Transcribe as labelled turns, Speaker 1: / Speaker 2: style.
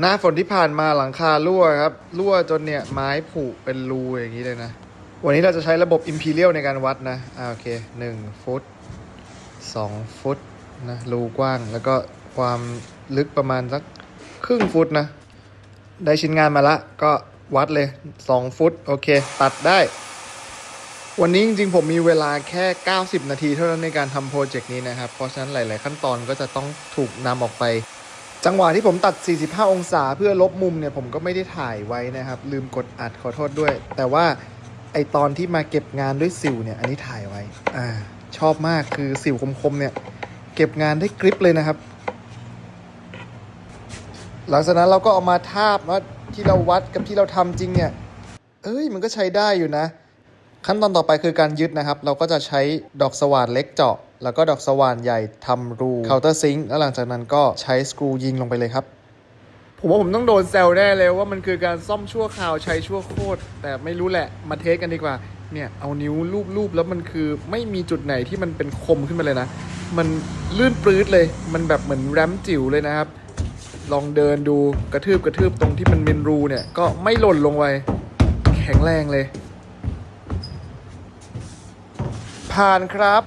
Speaker 1: หน้าฝนที่ผ่านมาหลังคารั่วครับ รั่วจนเนี่ยไม้ผุเป็นรูอย่างนี้เลยนะ วันนี้เราจะใช้ระบบ Imperial ในการวัดนะอ่าโอเคหนึ่งฟุตสองฟุตนะรูกว้าง แล้วก็ความลึกประมาณสักครึ่งฟุตนะ ได้ชิ้นงานมาละก็วัดเลย 2 ฟุต โอเค ตัดได้ วันนี้จริงๆ ผมมีเวลาแค่ 90 นาทีเท่านั้นในการทำโปรเจกต์นี้นะครับ เพราะฉะนั้นหลาย ๆ ขั้นตอนก็จะต้องถูกนำออกไป จังหวะที่ผมตัด 45 องศาเพื่อลบมุมเนี่ยผมก็ไม่ได้ถ่ายไว้นะครับ ลืมกดอัดขอโทษด้วย แต่ว่าไอตอนที่มาเก็บงานด้วยสิวเนี่ย อันนี้ถ่ายไว้ อ่า ชอบมากคือสิวคมๆเนี่ย เก็บงานได้กริปเลยนะครับ หลังจากนั้นเราก็เอามาทาบว่าที่เราวัดกับที่เราทำจริงเนี่ย เอ้ยมันก็ใช้ได้อยู่นะ ขั้นตอนต่อไปคือการยึดนะครับ เราก็จะใช้ดอกสว่านเล็กเจาะ แล้วก็ดอกสว่านใหญ่ทำรูเคาน์เตอร์ซิงค์แล้วหลังจากนั้นก็ใช้สกรูยิงลงไปเลยครับ ผมว่าผมต้องโดนแซวแน่เลยว่ามันคือการซ่อมชั่วคราวใช้ชั่วโคตร แต่ไม่รู้แหละมาเทสกันดีกว่าเนี่ยเอานิ้วลูบๆแล้วมันคือไม่มีจุดไหนที่มันเป็นคมขึ้นมาเลยนะ มันลื่นปลื้ดเลย มันแบบเหมือนแรมจิ๋วเลยนะครับ ลองเดินดูกระทืบกระทืบตรงที่มันเป็นรูเนี่ยก็ไม่หล่นลงไปแข็งแรงเลย ผ่านครับ